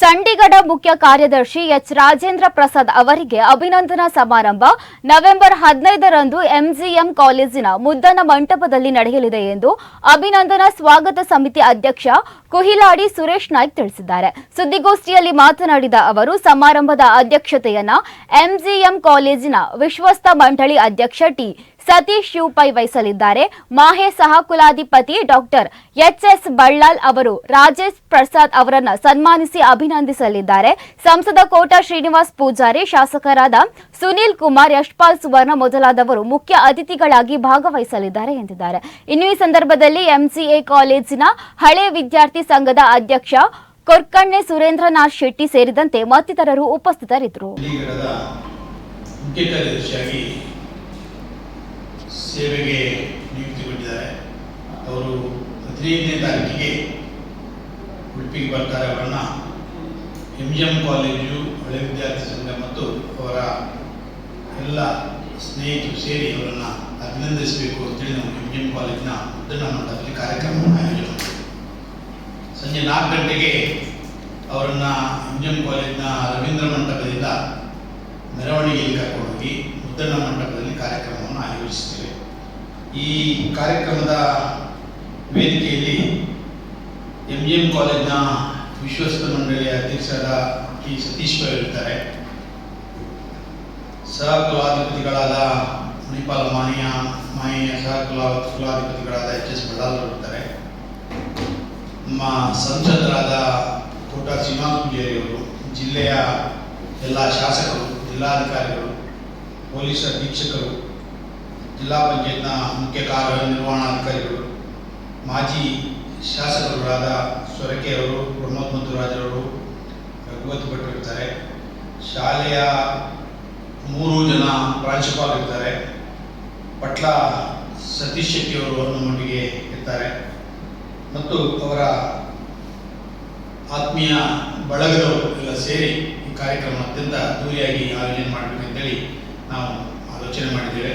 ಚಂಡೀಗಢ ಮುಖ್ಯ ಕಾರ್ಯದರ್ಶಿ ಎಚ್. ರಾಜೇಂದ್ರ ಪ್ರಸಾದ್ ಅವರಿಗೆ ಅಭಿನಂದನಾ ಸಮಾರಂಭ ನವೆಂಬರ್ ಹದಿನೈದರಂದು ಎಂಜಿಎಂ ಕಾಲೇಜಿನ ಮುದ್ದನ ಮಂಟಪದಲ್ಲಿ ನಡೆಯಲಿದೆ ಎಂದು ಅಭಿನಂದನಾ ಸ್ವಾಗತ ಸಮಿತಿ ಅಧ್ಯಕ್ಷ ಕುಹಿಲಾಡಿ ಸುರೇಶ್ ನಾಯ್ಕ್ ತಿಳಿಸಿದ್ದಾರೆ. ಸುದ್ದಿಗೋಷ್ಠಿಯಲ್ಲಿ ಮಾತನಾಡಿದ ಅವರು, ಸಮಾರಂಭದ ಅಧ್ಯಕ್ಷತೆಯನ್ನ ಎಂಜಿಎಂ ಕಾಲೇಜಿನ ವಿಶ್ವಸ್ತ ಮಂಡಳಿ ಅಧ್ಯಕ್ಷ ಟಿ. ಸತೀಶ್ ಶಿವಪೈ ವಹಿಸಲಿದ್ದಾರೆ. ಮಾಹೆ ಸಹ ಕುಲಾಧಿಪತಿ ಡಾಕ್ಟರ್ ಎಚ್ ಎಸ್ ಬಳ್ಳಾಲ್ ಅವರು ರಾಜೇಶ್ ಪ್ರಸಾದ್ ಅವರನ್ನು ಸನ್ಮಾನಿಸಿ ಅಭಿನಂದಿಸಲಿದ್ದಾರೆ. ಸಂಸದ ಕೋಟ ಶ್ರೀನಿವಾಸ್ ಪೂಜಾರಿ, ಶಾಸಕರಾದ ಸುನೀಲ್ ಕುಮಾರ್, ಯಶ್ಪಾಲ್ ಸುವರ್ಣ ಮೊದಲಾದವರು ಮುಖ್ಯ ಅತಿಥಿಗಳಾಗಿ ಭಾಗವಹಿಸಲಿದ್ದಾರೆ ಎಂದಿದ್ದಾರೆ. ಇನ್ನು ಈ ಸಂದರ್ಭದಲ್ಲಿ ಎಂಸಿಎ ಕಾಲೇಜಿನ ಹಳೆ ವಿದ್ಯಾರ್ಥಿ ಸಂಘದ ಅಧ್ಯಕ್ಷ ಕೊರ್ಕಣ್ಣೆ ಸುರೇಂದ್ರನಾಥ್ ಶೆಟ್ಟಿ ಸೇರಿದಂತೆ ಮತ್ತಿತರರು ಉಪಸ್ಥಿತರಿದ್ದರು. ಸೇವೆಗೆ ನಿಯುಕ್ತಿಗೊಂಡಿದ್ದಾರೆ ಅವರು ಹದಿನೈದನೇ ತಾರೀಕಿಗೆ ಉಡುಪಿಗೆ ಬರ್ತಾರೆ. ಅವರನ್ನು ಎಂ ಜಿ ಎಂ ಕಾಲೇಜು ಹಳೆ ವಿದ್ಯಾರ್ಥಿ ಸಂಘ ಮತ್ತು ಅವರ ಎಲ್ಲ ಸ್ನೇಹಿತರು ಸೇರಿ ಅವರನ್ನು ಅಭಿನಂದಿಸಬೇಕು ಅಂತೇಳಿ ನಾವು ಎಂ ಜಿ ಎಂ ಕಾಲೇಜಿನ ಮುದ್ದಣ್ಣ ಮಂಟಪದಲ್ಲಿ ಕಾರ್ಯಕ್ರಮವನ್ನು ಆಯೋಜನೆ ಸಂಜೆ ನಾಲ್ಕು ಗಂಟೆಗೆ ಅವರನ್ನು ಎಂ ಜಿ ಎಂ ಕಾಲೇಜಿನ ರವೀಂದ್ರ ಮಂಟಪದಿಂದ ಮೆರವಣಿಗೆಯಲ್ಲಿ ಕರ್ಕೊಂಡೋಗಿ ಉದ್ದನ ಮಂಟಪದಲ್ಲಿ ಆಯೋಜಿಸ್ತೇವೆ ಈ ಕಾರ್ಯಕ್ರಮದ ವೇದಿಕೆಯಲ್ಲಿ ಎಂ ಜಿ ಎಂ ಕಾಲೇಜಿನ ವಿಶ್ವಸ್ತ ಮಂಡಳಿಯ ಅಧ್ಯಕ್ಷರಾದ ಟಿ ಸತೀಶ್ ಪೈ ಇರ್ತಾರೆ. ಸಹ ಕುಲಾಧಿಪತಿಗಳಾದ ಮಣಿಪಾಲ ಮಾನಿಯ ಮಾಯಿಯ ಸಹ ಕುಲಾ ಕುಲಾಧಿಪತಿಗಳಾದ ಎಚ್ ಎಸ್ ಬಡಾಲ್ ಇರ್ತಾರೆ. ನಮ್ಮ ಸಂಸದರಾದ ಕೋಟ ಶ್ರೀನಿವಾಸ ಜಿಲ್ಲೆಯ ಎಲ್ಲ ಶಾಸಕರು, ಜಿಲ್ಲಾಧಿಕಾರಿಗಳು, ಪೊಲೀಸ್ ಅಧೀಕ್ಷಕರು ಜಿಲ್ಲಾ ಪಂಚಾಯತ್ನ ಮುಖ್ಯ ಕಾರ್ಯನಿರ್ವಹಣಾಧಿಕಾರಿಗಳು, ಮಾಜಿ ಶಾಸಕರುಗಳಾದ ಸೊರಕೆ ಅವರು ಪ್ರಮೋದ್ ಮಧುರಾಜರವರು ರಘುವತಿ ಭಟ್ ಇರ್ತಾರೆ ಶಾಲೆಯ ಮೂರು ಜನ ಪ್ರಾಂಶುಪಾಲ ಇರ್ತಾರೆ. ಪಟ್ಲ ಸತೀಶ್ ಶೆಟ್ಟಿ ಅವರು ನಮ್ಮೊಂದಿಗೆ ಇರ್ತಾರೆ. ಮತ್ತು ಅವರ ಆತ್ಮೀಯ ಬಳಗದವರು ಎಲ್ಲ ಸೇರಿ ಈ ಕಾರ್ಯಕ್ರಮ ಅತ್ಯಂತ ಅದ್ದೂರಿಯಾಗಿ ಆಯೋಜನೆ ಮಾಡಬೇಕಂತೇಳಿ ನಾವು ಆಲೋಚನೆ ಮಾಡಿದ್ದೇವೆ.